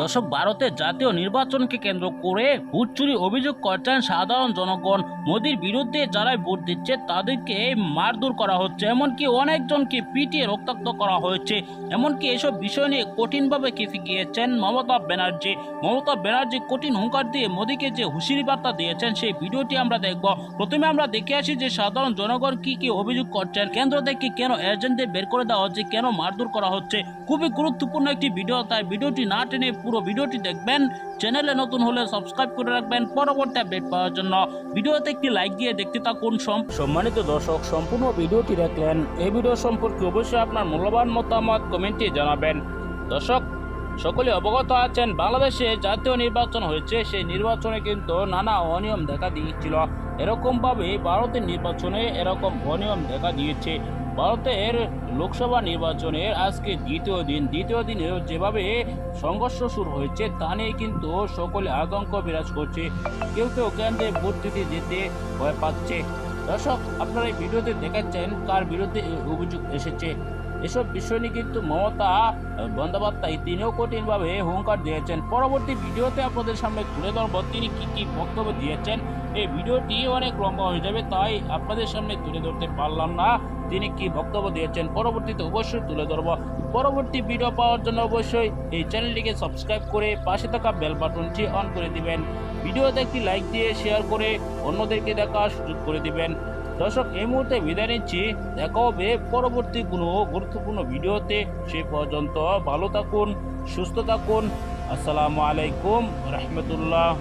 দর্শক ভারতের জাতীয় নির্বাচনকে কেন্দ্র করে ভোট চুরি অভিযোগ করছেন সাধারণ জনগণ। মোদির বিরুদ্ধে যারাই ভোট দিচ্ছে, তাদেরকে মারধর করা হচ্ছে। এমনকি অনেকজনকে পিটিয়ে রক্তাক্ত করা হয়েছে। এমনকি এসব বিষয় নিয়ে কঠিনভাবে কেঁপে গিয়েছেন মমতা ব্যানার্জি। মমতা ব্যানার্জি কঠিন হুঙ্কার দিয়ে মোদীকে যে হুঁশিয়ারি বার্তা দিয়েছেন, সেই ভিডিওটি আমরা দেখব। প্রথমে আমরা দেখে আসি যে সাধারণ জনগণ কি কি অভিযোগ করছেন। কেন্দ্র থেকে কেন এজেন্টদের বের করে দেওয়া হচ্ছে, কেন মারধর করা হচ্ছে? খুবই গুরুত্বপূর্ণ একটি ভিডিও, তাই ভিডিওটি না টেনে পুরো ভিডিওটি দেখবেন। চ্যানেলে নতুন হলে সাবস্ক্রাইব করে রাখবেন। পরবর্তী আপডেট পাওয়ার জন্য ভিডিওতে একটি লাইক দিয়ে দেখতে থাকুন। সম- সম্মানিত দর্শক, সম্পূর্ণ ভিডিওটি দেখলেন। এই ভিডিও সম্পর্কে অবশ্যই আপনার মূল্যবান মতামত কমেন্টে জানাবেন। দর্শক সকলে অবগত আছেন, বাংলাদেশে জাতীয় নির্বাচন হয়েছে, সেই নির্বাচনে কিন্তু নানা অনিয়ম দেখা দিয়েছিল। এরকমভাবে ভারতের নির্বাচনে এরকম অনিয়ম দেখা দিয়েছে। ভারতের লোকসভা নির্বাচনের আজকে দ্বিতীয় দিন, দ্বিতীয় দিনে যেভাবে সংঘর্ষ শুরু হয়েছে, তা নিয়ে কিন্তু সকলে আতঙ্ক বিরাজ করছে। কেউ কেউ কেন্দ্রে ভোট দিতে যেতে ভয় পাচ্ছে। দর্শক, আপনারা এই ভিডিওতে দেখাচ্ছেন কার বিরুদ্ধে অভিযোগ এসেছে। এসব বিষয় নিয়ে কিন্তু মমতা বন্দ্যোপাধ্যায় তিনিও কঠিনভাবে হুঙ্কার দিয়েছেন। পরবর্তী ভিডিওতে আপনাদের সামনে তুলে ধরবো তিনি কী কী বক্তব্য দিয়েছেন। এই ভিডিওটি অনেক লম্বা হয়ে যাবে, তাই আপনাদের সামনে তুলে ধরতে পারলাম না তিনি কি বক্তব্য দিয়েছেন। পরবর্তীতে অবশ্যই তুলে ধরবো। পরবর্তী ভিডিও পাওয়ার জন্য অবশ্যই এই চ্যানেলটিকে সাবস্ক্রাইব করে পাশে থাকা বেল বাটনটি অন করে দিবেন। ভিডিওতে একটি লাইক দিয়ে শেয়ার করে অন্যদেরকে দেখার সুযোগ করে দিবেন। দর্শক, এই মুহূর্তে বিদায় নিচ্ছি। দেখা হবে পরবর্তী কোনো গুরুত্বপূর্ণ ভিডিওতে। সে পর্যন্ত ভালো থাকুন, সুস্থ থাকুন। আসসালামু আলাইকুম, রহমতুল্লাহ।